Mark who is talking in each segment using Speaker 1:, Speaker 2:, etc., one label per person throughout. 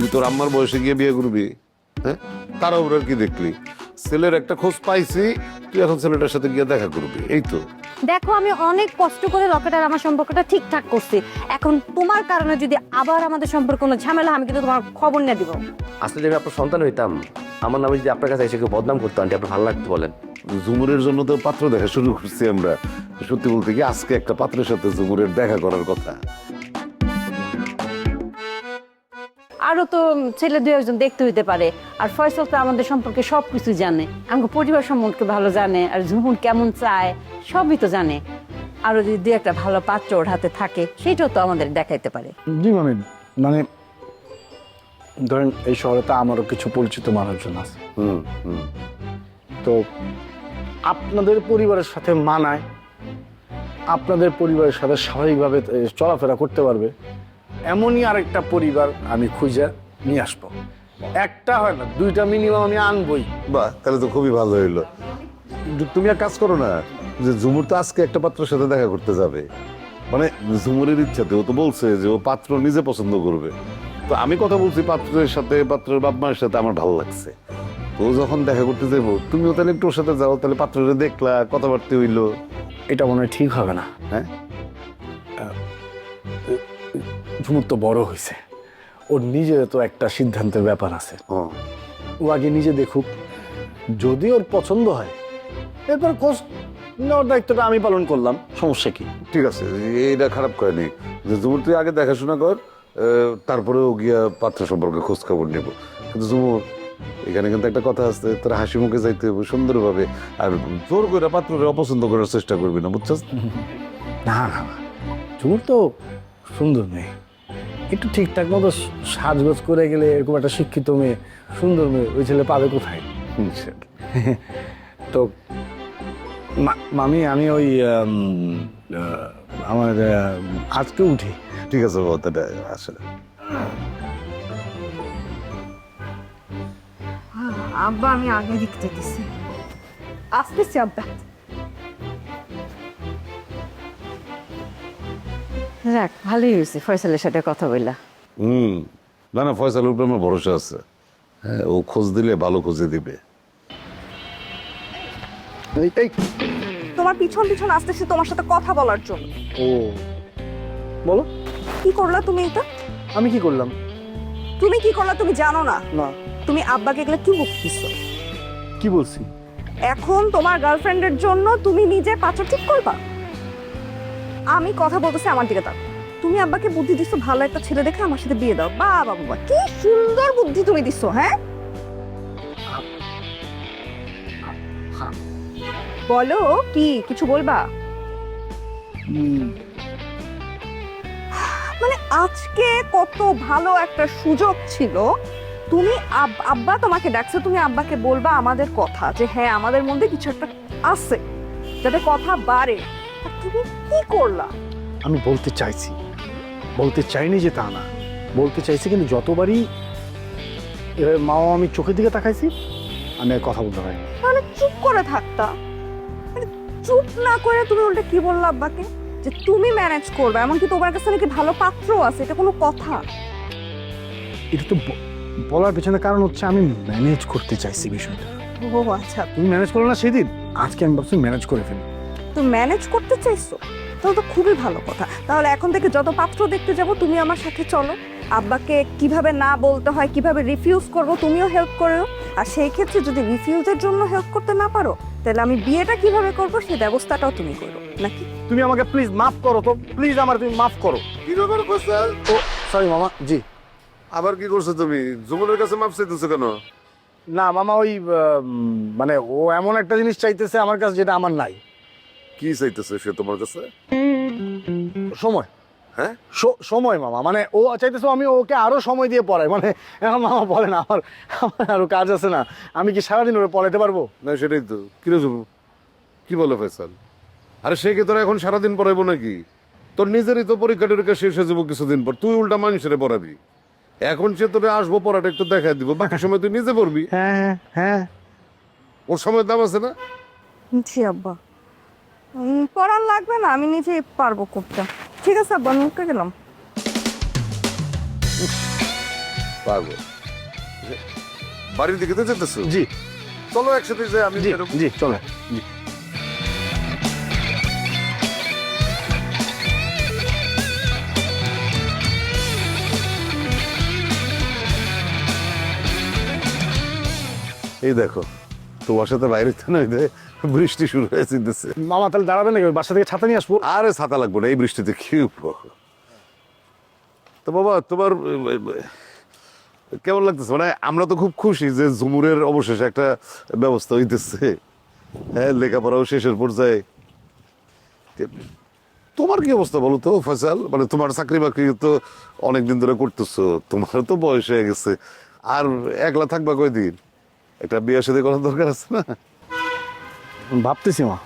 Speaker 1: তুই তোর আম্মার বয়সে গিয়ে বিয়ে করবি? হ্যাঁ? তার উপর কি দেখলি? ছেলের একটা খোঁজ পাইছি তুই এখন ছেলেটার সাথে গিয়ে দেখা করবি। এই তো।
Speaker 2: দেখো আমি অনেক কষ্ট করে রকেট আর আমার সম্পর্কটা ঠিকঠাক করছি। এখন তোমার কারণে যদি আবার আমাদের সম্পর্কে কোনো ঝামেলা আমি কিন্তু তোমার খবর নিয়ে দিব।
Speaker 3: আসলে যদি আমি আপনার সন্তান হইতাম। আমার নামে যদি আপনার কাছে এসে কেউ বদনাম করতো আন্টি আপনার ভালো লাগতো বলেন।
Speaker 1: ঝুমুরের জন্য তো পাত্র দেখা শুরু করছি আমরা। সত্যি বলতে কি আজকে একটা পাত্রের সাথে ঝুমুরের দেখা করার কথা।
Speaker 2: আরও তো ছেলে দুই একজন দেখতে হইতে পারে। আর ফয়সল তো আমাদের সম্পর্কে সব কিছু জানে। আমাকে পরিবার সম্পর্কে ভালো জানে আর ঝুমুর কেমন চায় সবই তো জানে। আরও যদি দুই একটা ভালো পাত্র ওর হাতে থাকে সেটাও তো আমাদের দেখাইতে পারে।
Speaker 4: জি মামি মানে ধরেন এই শহরে তো আমারও কিছু পরিচিত মানুষজন আছে।
Speaker 1: হুম হুম।
Speaker 4: তো আপনাদের পরিবারের সাথে মানায় আপনাদের পরিবারের সাথে স্বাভাবিকভাবে চলাফেরা করতে পারবে। এমনই আরেকটা পরিবার আমি খুঁজে নিয়ে আসব। একটা হয় না দুইটা মিনিমাম আমি আনবই।
Speaker 1: বাহ তাহলে তো খুবই ভালো হইল। তুমি এক কাজ করো না যে ঝুমুর তো আজকে একটা পাত্রের সাথে দেখা করতে যাবে। মানে ঝুমুরের ইচ্ছাতে ও তো বলছে যে ও পাত্র নিজে পছন্দ করবে। তো আমি কথা বলছি পাত্রের সাথে পাত্রের বাপ মায়ের সাথে আমার ভালো লাগছে। তো ও যখন দেখা করতে যাব তুমিও তাহলে একটু ওর সাথে যাও তাহলে পাত্ররে দেখলা কথাবার্তা হইল।
Speaker 4: এটা মনে হয় ঠিক হবে না।
Speaker 1: হ্যাঁ?
Speaker 4: ঝুমুর তো বড় হয়েছে ওর নিজের তো একটা সিদ্ধান্তের ব্যাপার আছে।
Speaker 1: ও।
Speaker 4: আগে নিজে দেখুক যদি ওর পছন্দ হয়। এরপর খোঁজ নেওয়ার দায়িত্বটা আমি পালন করলাম। সমস্যা কি?
Speaker 1: ঠিক আছে এইটা খারাপ করেনি যে ঝুমুর তুই আগে দেখাশোনা কর তারপরে ও গিয়া পাত্র সম্পর্কে খোঁজ খবর নেব। কিন্তু ঝুমুর এখানে কিন্তু একটা কথা আছে তোর হাসি মুখে যাইতে হবে সুন্দরভাবে। আর জোর করে পাত্ররে অপছন্দ করার চেষ্টা করবি না বুঝছস?
Speaker 4: না না না। ঝুমুর তো সুন্দর মেয়ে। একটু ঠিকঠাক মতো সাজগোজ করে গেলে এরকম একটা শিক্ষিত মেয়ে সুন্দর মেয়ে ওই ছেলে পাবে কোথায়? তো মামি আমি ওই আমার আজকে উঠি।
Speaker 1: ঠিক আছে আসলে
Speaker 5: আব্বা আমি আগে লিখতে দিছি। আসতেছি আব্বা।
Speaker 2: যাক ভালোই হয়েছে। ফয়সালের সাথে কথা বললা।
Speaker 1: হুম। না না ফয়সালের উপরে আমার ভরসা আছে। হ্যাঁ ও খোঁজ দিলে ভালো খোঁজে দিবে। এই এই।
Speaker 5: তোমার পিছন পিছন আসতেছি তোমার সাথে কথা বলার জন্য।
Speaker 4: ও। বলো।
Speaker 5: কি করলা তুমি এটা?
Speaker 4: আমি কি করলাম?
Speaker 5: তুমি কি করলা তুমি জানো না?
Speaker 4: না।
Speaker 5: তুমি আব্বাকে এগুলো কি বকতেছো?
Speaker 4: কি বলছি?
Speaker 5: এখন তোমার গার্লফ্রেন্ডের জন্য তুমি নিজে পাত্র ঠিক করবা? আমি কথা বলতেছি আমার দিকে তাক। তুমি আব্বাকে বুদ্ধি দিছো ভালো একটা ছেলে দেখে আমার সাথে বিয়ে দাও। বা বাবা কি সুন্দর বুদ্ধি তুমি দিছো হ্যাঁ? বলো কি কিছু বলবা? মানে আজকে কত ভালো একটা সুযোগ ছিল। তুমি আব্বা তোমাকে ডাকছে তুমি আব্বাকে বলবা আমাদের কথা যে হ্যাঁ আমাদের মধ্যে কিছু একটা আছে যাতে কথা বাড়ে। তুমি কি করলা?
Speaker 4: আমি বলতে চাইছি বলতে চাইনি যে তা না। বলতে চাইছি কিন্তু যতবারই এভাবে মা আমি চোখের দিকে তাকাইছি আমি আর কথা বলতে পারিনি।
Speaker 5: তাহলে চুপ করে থাকতা। মানে চুপ না করে তুমি উল্টে কি বললা আব্বাকে? যে তুমি ম্যানেজ করবে এমনকি তোমার কাছে নাকি ভালো পাত্র আছে এটা কোনো কথা।
Speaker 4: এটা তো বলার পেছনে কারণ হচ্ছে আমি ম্যানেজ করতে চাইছি বিষয়টা।
Speaker 5: ও আচ্ছা।
Speaker 4: তুমি ম্যানেজ করো না সেদিন আজকে আমি ভাবছি ম্যানেজ করে ফেলি।
Speaker 5: তুমি ম্যানেজ করতে চাইছো তাহলে তো খুবই ভালো কথা। তাহলে এখন থেকে যত পাত্র দেখতে যাব তুমি আমার সাথে চলো। আব্বাকে কীভাবে না বলতে হয় কীভাবে রিফিউজ করব তুমিও হেল্প করো আর সেই ক্ষেত্রে যদি রিফিউজের জন্য হেল্প করতে না পারো তাহলে আমি বিয়েটা কীভাবে করব সেই ব্যবস্থাটাও তুমি করো নাকি?
Speaker 4: তুমি আমাকে প্লিজ মাফ করো তো প্লিজ আমার তুমি মাফ করো।
Speaker 1: কি ব্যাপার ফয়সাল
Speaker 4: ও সরি মামা জি।
Speaker 1: আবার কি করছ তুমি? জুমুনের কাছে মাপ চাইতেছো কেন?
Speaker 4: না মামা ওই মানে ও এমন একটা জিনিস চাইতেছে আমার কাছে যেটা আমার নাই।
Speaker 1: কি চাইতেছো সে তোমার কাছে?
Speaker 4: সময়
Speaker 1: হ্যাঁ?
Speaker 4: সময় মামা মানে ও চাইতেছে আমি ওকে আরও সময় দিয়ে পড়াই মানে এখন মামা বলে না আমার আমার আরও কাজ আছে না আমি কি সারাদিন ওরে পড়াইতে পারব?
Speaker 1: না সেটাই তো। যাব কি বলে ফেসাল? আরে সে কি তোরা এখন সারাদিন পড়াইবো নাকি? তোর নিজেরই তো পরীক্ষা টরীক্ষা শেষ হয়ে যাব কিছুদিন পর তুই উল্টা মানুষের পড়াবি। এখন সে তোরে আসব পড়াটা একটু দেখা দিব বাকি সময় তুই নিজে পড়বি?
Speaker 4: হ্যাঁ হ্যাঁ হ্যাঁ।
Speaker 1: ওর সময় দাম আছে না?
Speaker 5: জি আব্বা। পড়ার লাগবে না আমি নিজেই পারব করতে ঠিক আছে আব্বা আমি উঠে গেলাম।
Speaker 1: পারব বাড়ির দিকে তো যেতেছো?
Speaker 4: জি।
Speaker 1: চলো একসাথে যাই আমি
Speaker 4: জি। জি চলে। জি।
Speaker 1: এই দেখো তোমার সাথে বাইরে তো নয় যে বৃষ্টি শুরু হয়ে যেতেছে
Speaker 4: মামা তাহলে দাঁড়াবে নাকি? বাসা থেকে ছাতা নিয়ে আসব?
Speaker 1: আরে ছাতা লাগবে না এই বৃষ্টিতে কি তো বাবা তোমার কেমন লাগতেছে? মানে আমরা তো খুব খুশি যে ঝুমুরের অবশেষে একটা ব্যবস্থা হইতেছে। হ্যাঁ লেখাপড়াও শেষের পর্যায়ে। তোমার কি অবস্থা বলো তো ফয়সাল? মানে তোমার চাকরি বাকরি তো অনেকদিন ধরে করতেছো তোমার তো বয়স হয়ে গেছে। আর একলা থাকবা কয়দিন? একটা বিয়ে সাথে করার দরকার আছে না?
Speaker 4: ভাবতেছি মা।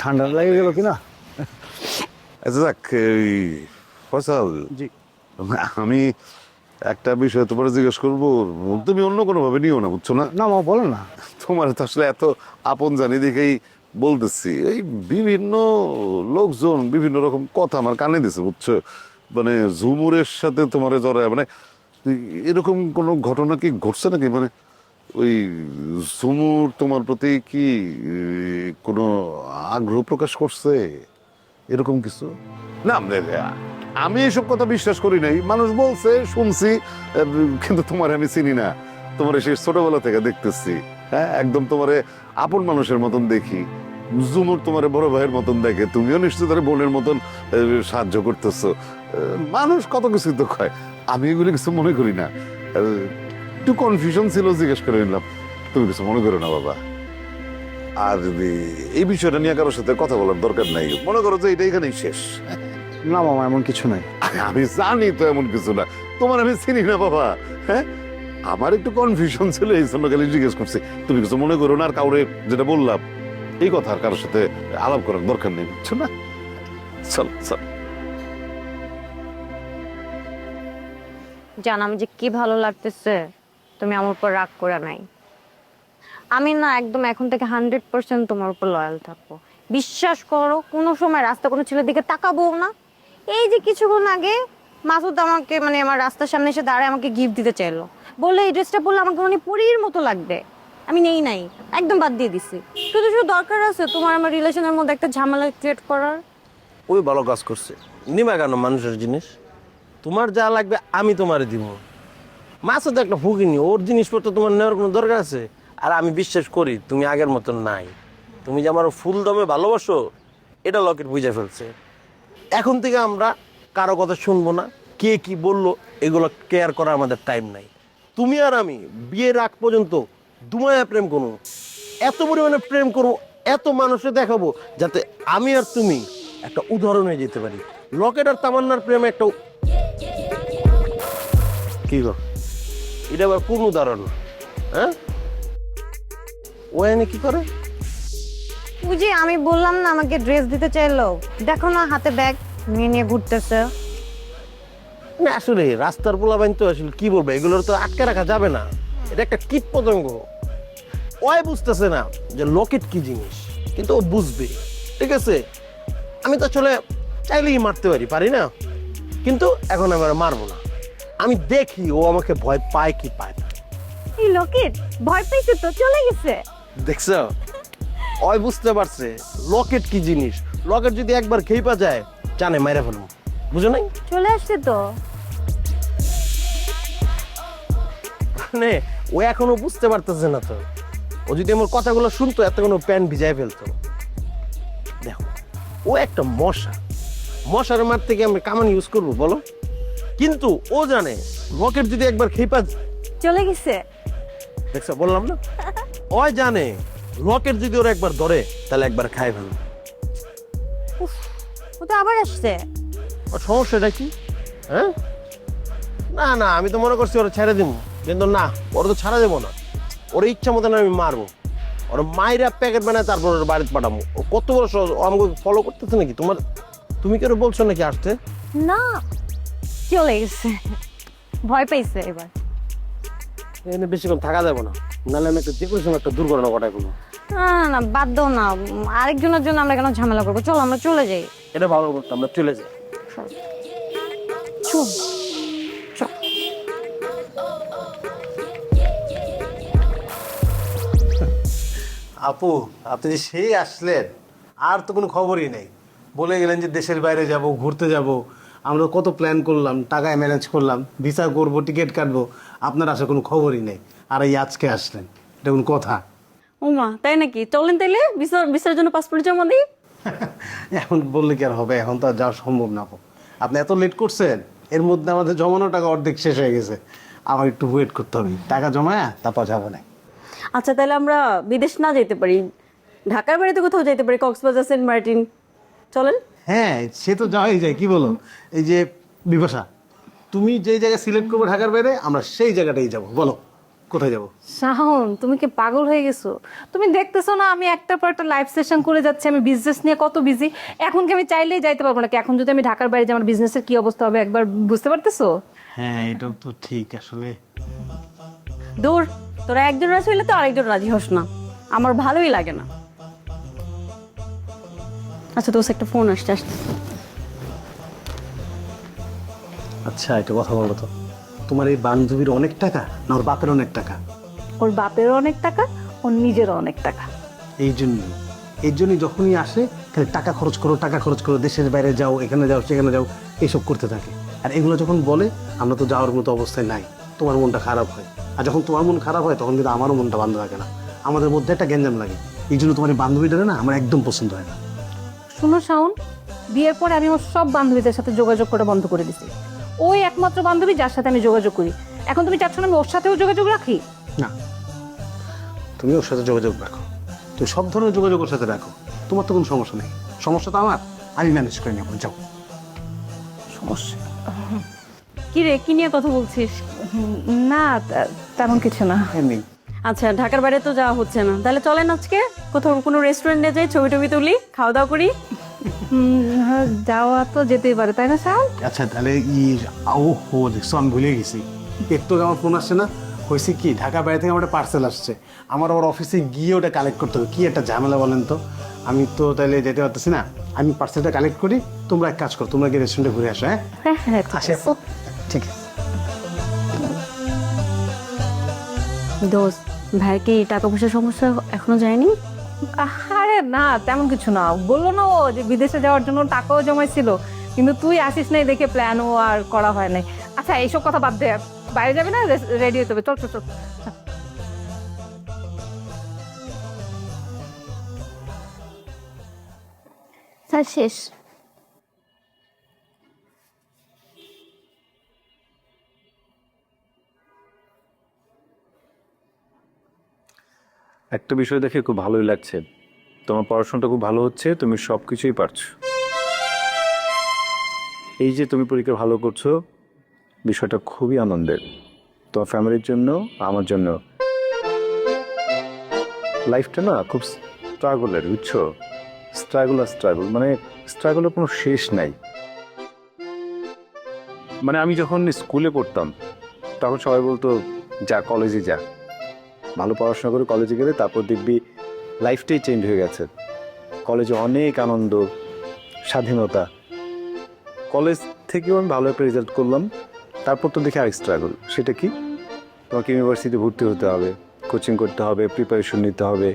Speaker 4: ঠান্ডা লেগে গেল কিনা?
Speaker 1: আচ্ছা এই ফয়সাল
Speaker 4: জি।
Speaker 1: আমি একটা বিষয় তোমার জিজ্ঞেস করব। তুমি অন্য কোনো ভাবে নিও না বুঝছ না?
Speaker 4: না মা বলো না।
Speaker 1: তোমার তো আসলে এত আপন জানি দেখেই বলতেছি। এই বিভিন্ন লোকজন বিভিন্ন রকম কথা আমার কানে দিছে বুঝছ? মানে ঝুমুরের সাথে তোমার জড়ায় মানে এরকম কোনো ঘটনা কি ঘটছে নাকি? মানে ওই ঝুমুর তোমার প্রতি কি কোনো আগ্রহ প্রকাশ করছে? এরকম কিছু? না আমি এসব কথা বিশ্বাস করি নাই। মানুষ বলছে, শুনছি কিন্তু তোমার আমি চিনি না। তোমার সেই ছোটবেলা থেকে দেখতেছি। হ্যাঁ একদম তোমারে আপন মানুষের মতন দেখি। জুমুর তোমার বড় ভাইয়ের মতন দেখে, তুমিও নিশ্চয় তার বোনের মতন সাহায্য করতেছো। মানুষ কত কিছু তো কয়। আমি এগুলি কিছু মনে করি না। একটু কনফিউশন ছিল জিজ্ঞেস করে নিলাম। তুমি কিছু মনে করো না বাবা। আর যদি এই বিষয়টা নিয়ে কারোর সাথে কথা বলার দরকার নাই মনে করো যে এটা এখানেই শেষ।
Speaker 4: না মামা এমন কিছু নাই।
Speaker 1: আমি জানি তো এমন কিছু না। তোমার আমি চিনি না বাবা। হ্যাঁ? আমার একটু কনফিউশন ছিল এই জন্য খালি জিজ্ঞেস করছি। তুমি কিছু মনে করো না আর কাউরে যেটা বললাম এই কথা আর কারোর সাথে আলাপ করার দরকার নেই বুঝছ না? চল চল।
Speaker 6: জান আমি যে কি ভালো লাগতেছে। তুমি আমার উপর রাগ করে নাই। আমি না একদম এখন থেকে হান্ড্রেড পার্সেন্ট তোমার উপর লয়াল থাকব। বিশ্বাস করো, কোনো সময় রাস্তা কোনো ছেলের দিকে তাকাবো না। এই যে কিছুক্ষণ আগে মাসুদ আমাকে মানে আমার রাস্তার সামনে এসে দাঁড়ায় আমাকে গিফট দিতে চাইলো। বললে, এই ড্রেসটা পরলে আমাকে মানে পরীর মতো লাগবে। আমি নেই নাই, একদম বাদ দিয়ে দিছি। শুধু শুধু দরকার আছে তোমার আমার রিলেশনের মধ্যে একটা ঝামেলা ক্রিয়েট করার।
Speaker 7: ওই ভালো কাজ করছে। নিমা কেন মানুষের জিনিস? তোমার যা লাগবে আমি তোমারে দিব। মাছও তো একটা ভুগিনি ওর জিনিসপত্র তোমার নেওয়ার কোনো দরকার আছে আর আমি বিশ্বাস করি তুমি আগের মতন নাই তুমি যে আমার ফুল দমে ভালোবাসো এটা লকেট বুঝে ফেলছে এখন থেকে আমরা কারও কথা শুনব না কে কি বলল এগুলো কেয়ার করার আমাদের টাইম নাই তুমি আর আমি বিয়ের আগ পর্যন্ত দুমায়া প্রেম করব এত পরিমাণে প্রেম করব এত মানুষে দেখাবো যাতে আমি আর তুমি একটা উদাহরণ হয়ে যেতে পারি লকেট আর তামান্নার প্রেমে একটা কি গো এটা আবার কোন উদাহরণ হ্যাঁ? ও এনে কি করে?
Speaker 6: ওই যে আমি বললাম না আমাকে ড্রেস দিতে চাইলো। দেখো না হাতে ব্যাগ নিয়ে নিয়ে ঘুরতেছে।
Speaker 7: না আসলে রাস্তার পোলাবাইন তো আসলে কি বলব এগুলোর তো আটকে রাখা যাবে না। এটা একটা কীট পতঙ্গ। ওই বুঝতেছে না যে লকেট কি জিনিস কিন্তু ও বুঝবে। ঠিক আছে? আমি তো আসলে চাইলেই মারতে পারি পারি না? কিন্তু এখন আমি মারবো না। আমি দেখি ও আমাকে ভয় পায় কি পায় না।
Speaker 6: এই লকেট ভয় পাইছে তো? চলে গেছে।
Speaker 7: দেখছ? ওই বুঝতে পারছে লকেট কি জিনিস? লকেট যদি একবার খেয়ে যায় জানে মাইরা ফেলব। বুঝো নাই?
Speaker 6: চলে আসছে তো।
Speaker 7: মানে ও এখনও বুঝতে পারতেছে না তো। ও যদি আমার কথাগুলো শুনতো এত কোনো প্যান্ট ভিজাই ফেলতো। দেখো ও একটা মশা। মশার মার থেকে আমরা কামান ইউজ করব বলো? কিন্তু ও জানে রকেট যদি একবার খেপা
Speaker 6: চলে গেছে।
Speaker 7: দেখছ বললাম না? ও জানে রকেট যদি ওরা একবার ধরে তাহলে একবার খাই ফেলবে।
Speaker 6: ও ও তো আবার আসছে।
Speaker 7: ওর সমস্যাটা কি? হ্যাঁ? না না আমি তো মনে করছি ওরা ছেড়ে দিব কিন্তু না ওরা তো ছাড়া দেবো না। ওর ইচ্ছা মতন আমি মারবো। ওর মায়েরা প্যাকেট বানায় তারপর ওর বাড়িতে পাঠাবো। ও কত বড় সহজ ও আমাকে ফলো করতেছে নাকি? তোমার তুমি কেন বলছো নাকি আসতে?
Speaker 6: না চলে গেছে ভয় পাইছে এবার।
Speaker 7: এখানে বেশিক্ষণ থাকা যাবে না। নাহলে আমি একটা যে কোনো সময় একটা দুর্ঘটনা ঘটাই ফেলব
Speaker 6: না না, না বাদ দাও না। আরেকজনের জন্য আমরা কেন ঝামেলা করব? চলো আমরা চলে যাই।
Speaker 7: এটা ভালো করতো আমরা চলে যাই।
Speaker 6: চল চল
Speaker 8: আপু আপনি যে সেই আসলেন আর তো কোনো খবরই নেই। বলে গেলেন যে দেশের বাইরে যাব ঘুরতে যাব। আমরা কত প্ল্যান করলাম টাকায় ম্যানেজ করলাম ভিসা করব টিকিট কাটবো আপনার আসার কোনো খবরই নেই। আর এই আজকে আসলেন এটা কোন কথা।
Speaker 9: ওমা তাই নাকি? চলেন তাইলে বিচারের জন্য পাসপোর্ট জমা দিই।
Speaker 8: এখন বললে কি আর হবে? এখন তো আর যাওয়া সম্ভব না আপু। আপনি এত লেট করছেন এর মধ্যে আমাদের জমানো টাকা অর্ধেক শেষ হয়ে গেছে। আবার একটু ওয়েট করতে হবে। টাকা জমায়া তারপর যাব না।
Speaker 9: আচ্ছা তাহলে আমরা বিদেশ না যেতে পারি। ঢাকার বাড়িতে কোথাও যেতে পারি? কক্সবাজার সেন্ট মার্টিন। চলেন।
Speaker 8: হ্যাঁ সে তো যাওয়াই যায় কি বলো? এই যে বিপাশা তুমি যেই জায়গায় সিলেক্ট করবে ঢাকার বাইরে আমরা সেই জায়গাটাই যাব বলো কোথায় যাব?
Speaker 2: শাহন তুমি কি পাগল হয়ে গেছো? তুমি দেখতেছো না আমি একটা পর একটা লাইভ সেশন করে যাচ্ছি আমি বিজনেস নিয়ে কত বিজি এখন কি আমি চাইলেই যাইতে পারব না কি এখন যদি আমি ঢাকার বাইরে যাই আমার বিজনেসের কি অবস্থা হবে একবার বুঝতে পারতেছো?
Speaker 8: হ্যাঁ এটাও তো ঠিক আসলে।
Speaker 9: দূর তোরা একজন রাজি হইলে তো আরেকজন রাজি হস না। আমার ভালোই লাগে না। আচ্ছা তোর একটা ফোন আসছে আসতে
Speaker 8: আচ্ছা এটা কথা বলো তো। তোমার এই বান্ধবীর অনেক টাকা না ওর বাপের অনেক টাকা?
Speaker 2: ওর বাপেরও অনেক টাকা ওর নিজেরও অনেক টাকা।
Speaker 8: এই জন্যই এই জন্যই যখনই আসে খালি টাকা খরচ করো টাকা খরচ করো দেশের বাইরে যাও এখানে যাও সেখানে যাও এইসব করতে থাকে। আর এগুলো যখন বলে আমরা তো যাওয়ার মতো অবস্থায় নাই তোমার মনটা খারাপ হয়। আর যখন তোমার মন খারাপ হয় তখন কিন্তু আমারও মনটা বান্ধব থাকে না। আমাদের মধ্যে একটা গ্যাঞ্জাম লাগে। এই জন্য তোমার এই বান্ধবীটা না আমার একদম পছন্দ হয় না।
Speaker 2: শুনো শাওন বিয়ের পরে আমি ওর সব বান্ধবীদের সাথে যোগাযোগ করা বন্ধ করে দিছি। ওই একমাত্র বান্ধবী যার সাথে আমি যোগাযোগ করি। এখন তুমি চাচ্ছ না আমি ওর সাথেও যোগাযোগ রাখি?
Speaker 8: না। তুমি ওর সাথে যোগাযোগ রাখো। তুমি সব ধরনের যোগাযোগ ওর সাথে রাখো। তোমার তো কোনো সমস্যা নেই। সমস্যা তো আমার। আমি ম্যানেজ করে নেব। যাও। সমস্যা?
Speaker 9: কি রে কি নিয়ে কথা বলছিস?
Speaker 2: না তেমন কিছু না।
Speaker 8: এমনি
Speaker 9: আচ্ছা ঢাকার বাইরে তো যাওয়া হচ্ছে না। তাহলে চলেন আজকে কোথাও কোনো রেস্টুরেন্টে যাই ছবি টবি তুলি খাওয়া দাওয়া করি।
Speaker 2: হ্যাঁ, যাওয়া তো যেতেই পারে তাই না শাওন
Speaker 8: আচ্ছা তাহলে ই ও হো দেখছ আমি ভুলে গেছি। একটু আমার ফোন আসছে না। হয়েছে কি ঢাকা বাইরে থেকে আমার পার্সেল আসছে। আমার আবার অফিসে গিয়ে ওটা কালেক্ট করতে হবে। কি একটা ঝামেলা বলেন তো? আমি তো তাহলে যেতে পারতেছি না। আমি পার্সেলটা কালেক্ট করি। তোমরা এক কাজ করো তোমরা গিয়ে রেস্টুরেন্টে ঘুরে আসো হ্যাঁ?
Speaker 2: হ্যাঁ হ্যাঁ ঠিক
Speaker 8: আসে
Speaker 2: আছে।
Speaker 8: ঠিক আছে।
Speaker 9: দোস্ত ভাই কি টাকা পয়সার সমস্যা এখনও যায়নি?
Speaker 2: আরে না তেমন কিছু না। বলল না ও যে বিদেশে যাওয়ার জন্য টাকাও জমাইছিল কিন্তু তুই আসিস নাই দেখে প্ল্যানও আর করা হয় নাই। আচ্ছা এইসব কথা বাদ দে বাইরে যাবে না? রেডি হতে হবে। চল চল চল।
Speaker 6: স্যার শেষ।
Speaker 10: একটা বিষয় দেখে খুব ভালোই লাগছে। তোমার পড়াশোনাটা খুব ভালো হচ্ছে, তুমি সব কিছুই পারছ। এই যে তুমি পরীক্ষা ভালো করছ, বিষয়টা খুবই আনন্দের। তোমার ফ্যামিলির জন্য, আমার জন্য। লাইফটা না খুব স্ট্রাগলের বুঝছ? স্ট্রাগল আর স্ট্রাগল মানে স্ট্রাগলের কোনো শেষ নাই। মানে আমি যখন স্কুলে পড়তাম, তখন সবাই বলতো, যা কলেজে যা। ভালো পড়াশোনা করে কলেজে গেলে তারপর দেখবি লাইফটাই চেঞ্জ হয়ে গেছে। কলেজে অনেক আনন্দ, স্বাধীনতা। কলেজ থেকেও আমি ভালো একটা রেজাল্ট করলাম। তারপর তো দেখি আরেক স্ট্রাগল সেটা কি? তোমাকে ইউনিভার্সিটিতে ভর্তি হতে হবে কোচিং করতে হবে প্রিপারেশন নিতে হবে।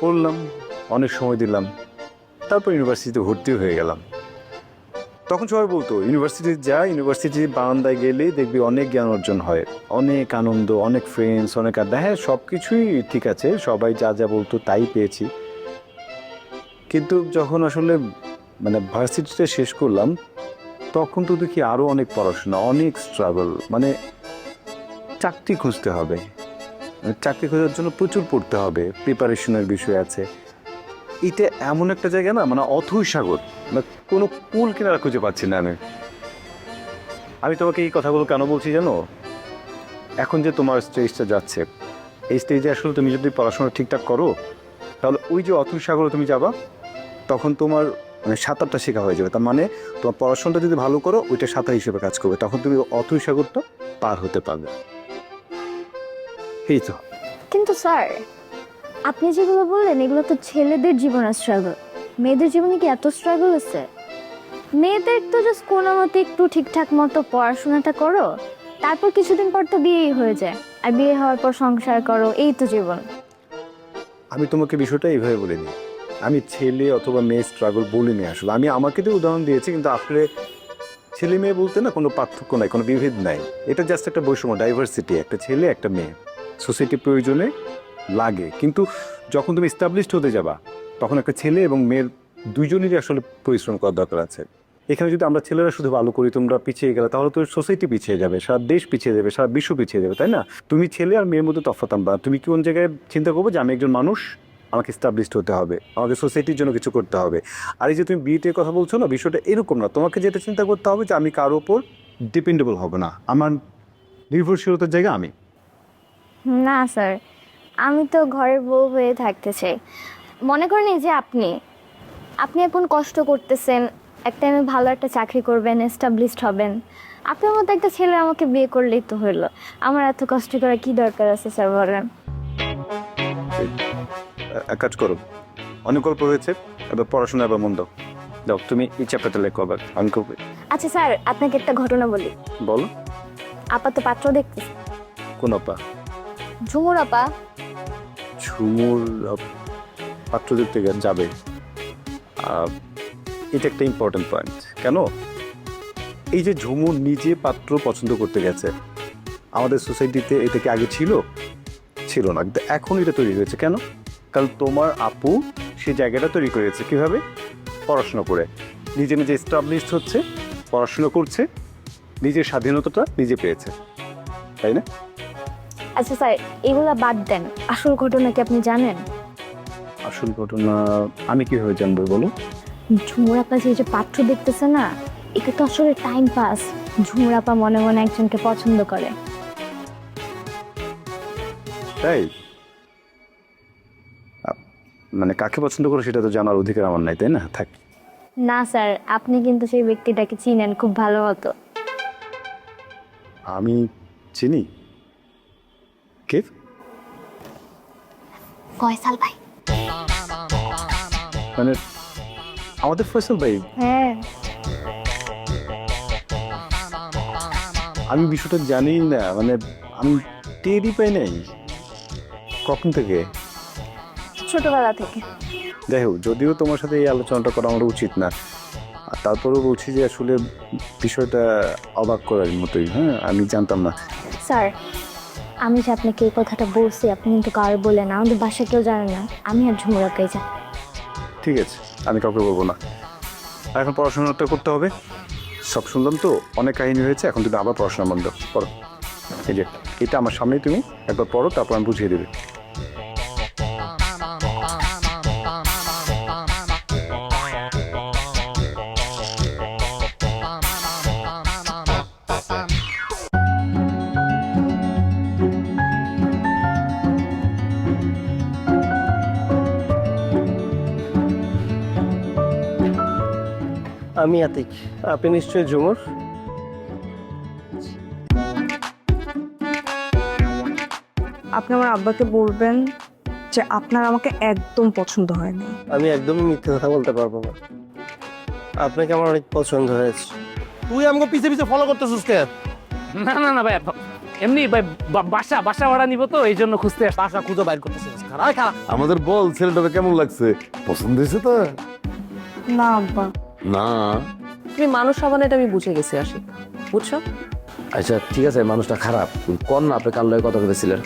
Speaker 10: পড়লাম অনেক সময় দিলাম। তারপর ইউনিভার্সিটিতে ভর্তি হয়ে গেলাম। তখন সবাই বলতো, ইউনিভার্সিটি যা, ইউনিভার্সিটি বারান্দায় গেলেই দেখবি অনেক জ্ঞান অর্জন হয়, অনেক আনন্দ, অনেক ফ্রেন্ডস অনেক আড্ডা। হ্যাঁ সব কিছুই ঠিক আছে, সবাই যা যা বলতো তাই পেয়েছি। কিন্তু যখন আসলে মানে ভার্সিটিটা শেষ করলাম, তখন তো দেখি আরও অনেক পড়াশোনা, অনেক স্ট্রাগল মানে চাকরি খুঁজতে হবে। মানে চাকরি খোঁজার জন্য প্রচুর পড়তে হবে প্রিপারেশনের বিষয় আছে। এটা এমন একটা জায়গা না মানে অথৈ সাগর মানে কোনো কুল কিনারা খুঁজে পাচ্ছি না আমি। আমি তোমাকে এই কথাগুলো কেন বলছি জানো? এখন যে তোমার স্টেজটা যাচ্ছে, এই স্টেজে আসলে তুমি যদি পড়াশোনা ঠিকঠাক করো, তাহলে ওই যে অতুল সাগরে তুমি যাবা, তখন তোমার মানে সাঁতারটা শেখা হয়ে যাবে। তার মানে তোমার পড়াশোনাটা যদি ভালো করো, ওইটা সাঁতার হিসেবে কাজ করবে। তখন তুমি অতুল সাগরটা পার হতে পারবে। এই তো।
Speaker 6: কিন্তু স্যার আপনি যেগুলো বললেন, এগুলো তো ছেলেদের জীবনের স্ট্রাগল মেয়েদের জীবনে কি এত স্ট্রাগল আছে? মেয়েদের তো জাস্ট কোনো মতে একটু ঠিকঠাক মতো পড়াশোনাটা করো, তারপর কিছুদিন পর তো বিয়েই হয়ে যায়। আর বিয়ে হওয়ার পর সংসার করো, এই তো জীবন।
Speaker 10: আমি তোমাকে বিষয়টা এইভাবে বলিনি আমি ছেলে অথবা মেয়ে স্ট্রাগল বলিনি আসলে। আমি আমাকে তো উদাহরণ দিয়েছি, কিন্তু আসলে ছেলে মেয়ে বলতে না কোনো পার্থক্য নাই, কোনো বিভেদ নাই। এটা জাস্ট একটা বৈষম্য ডাইভার্সিটি একটা ছেলে, একটা মেয়ে। সোসাইটি প্রয়োজনে লাগে। কিন্তু যখন তুমি স্টাবলিশড হতে যাবা, তখন একটা ছেলে এবং মেয়ের দুইজনেরই আসলে পরিশ্রম করার দরকার আছে। এখানে যদি আমরা ছেলেরা শুধু ভালো করি, তোমরা পিছিয়ে গেলে, তাহলে তো সোসাইটি পিছিয়ে যাবে, সারা দেশ পিছিয়ে যাবে, সারা বিশ্ব পিছিয়ে যাবে, তাই না? তুমি ছেলে আর মেয়ের মধ্যে তফাৎ আনবা। তুমি কোন জায়গায় চিন্তা করব যে আমি একজন মানুষ? আমাকে স্টাবলিশড হতে হবে। আমাকে সোসাইটির জন্য কিছু করতে হবে। আর এই যে তুমি বিয়েটের কথা বলছো না, বিষয়টা এরকম না। তোমাকে যেটা চিন্তা করতে হবে যে আমি কারোর ওপর ডিপেন্ডেবল হব না। আমার নির্ভরশীলতার জায়গা আমি।
Speaker 6: না স্যার আমি তো ঘরের বউ হয়ে থাকতে চাই। মনে করেন এই যে আপনি আপনি এখন কষ্ট করতেছেন একটা টাইমে ভালো একটা চাকরি করবেন এস্টাবলিশড হবেন। আপনার মতো একটা ছেলে আমাকে বিয়ে করলেই তো হলো আমার এত কষ্ট করার কি দরকার আছে স্যার বলেন?
Speaker 10: এক কাজ করো। অনেক গল্প হয়েছে এবার পড়াশোনা এবার মন দাও দাও তুমি এই চ্যাপ্টারটা লেখো আবার আমি করব
Speaker 6: আচ্ছা স্যার আপনাকে একটা ঘটনা বলি।
Speaker 10: বলো।
Speaker 6: আপা তো পাত্র দেখতেছে।
Speaker 10: কোন আপা?
Speaker 6: ঝুমুর আপা
Speaker 10: আহ, পাত্র দেখতে যাবে। এটা একটা ইম্পর্টেন্ট পয়েন্ট কেন? এই যে ঝুমুর নিজে পাত্র পছন্দ করতে গেছে আমাদের সোসাইটিতে এটা কি আগে ছিল? ছিল না। কিন্তু এখন এটা তৈরি হয়েছে। কেন? কারণ তোমার আপু সেই জায়গাটা তৈরি করেছে। কীভাবে? পড়াশোনা করে। নিজে নিজে এস্টাবলিশড হচ্ছে পড়াশুনো করছে নিজের স্বাধীনতাটা নিজে পেয়েছে। তাই না?
Speaker 6: আচ্ছা স্যার এগুলো বাদ দেন। আসল ঘটনা কি আপনি জানেন?
Speaker 10: আসল ঘটনা আমি কীভাবে জানব বলো
Speaker 6: ঝুমুর আপা যে যে পাত্র দেখতেছে না এটা তো আসলে টাইম পাস ঝুমুর আপা মনে মনে একজনকে পছন্দ করে।
Speaker 10: তাই মানে কাকে পছন্দ করে সেটা তো জানার অধিকার আমার নাই তাই না? থাক।
Speaker 6: না স্যার আপনি কিন্তু সেই ব্যক্তিটাকে চিনেন খুব ভালো মতো
Speaker 10: আমি চিনি?
Speaker 6: ফয়সাল ভাই।
Speaker 10: মানে আমাদের ফয়সাল ভাই।
Speaker 6: হ্যাঁ।
Speaker 10: আমি বিষয়টা জানি না মানে আমি টেরই পাই নাই। কখন থেকে?
Speaker 6: ছোটবেলা থেকে।
Speaker 10: যাই হোক যদিও তোমার সাথে এই আলোচনাটা করা আমার উচিত না আর তারপরেও বলছি যে আসলে বিষয়টা অবাক করার মতোই হ্যাঁ? আমি জানতাম না।
Speaker 6: স্যার আমি যে আপনাকে এই কথাটা বলছি, আপনি কিন্তু কার বলে না, আমাদের বাসা কেউ জানে না। আমি আর ঝুমুর যাই
Speaker 10: ঠিক আছে, আমি কাউকে বলব না। এখন পড়াশোনাটা করতে হবে। সব শুনলাম তো, অনেক কাহিনী হয়েছে, এখন তুমি আবার পড়াশোনা বন্ধ পড়ো এই যে, এটা আমার সামনেই তুমি একবার পড়ো, তারপর আমি বুঝিয়ে দেবে।
Speaker 7: আমি আতিক। আপনি নিশ্চয়ই ঝুমুর
Speaker 5: আপনি আমার আব্বাকে বলবেন যে আপনার আমাকে একদম পছন্দ হয়নি।
Speaker 7: আমি একদমই মিথ্যে কথা বলতে পারব না। আপনাকে আমার অনেক পছন্দ হয়েছে। তুই আমাকে পিছে পিছে ফলো করতেছিস কে?
Speaker 3: না না না ভাই এমনি ভাই বাসা বাসা ভাড়া নিব তো এই জন্য খুঁজতে আসছি।
Speaker 7: বাসা খুঁজে বাইর করতেছিস
Speaker 1: আমাদের বল ছেলেটাকে কেমন লাগছে? পছন্দ হয়েছে তো?
Speaker 5: না আব্বা।
Speaker 1: না।
Speaker 9: তুমি মানুষ হবা না এটা আমি বুঝে গেছি আসি বুঝছ?
Speaker 3: আচ্ছা ঠিক আছে মানুষটা খারাপ। কোন না আপনি কাল লয়ে কথা বলেছিলেন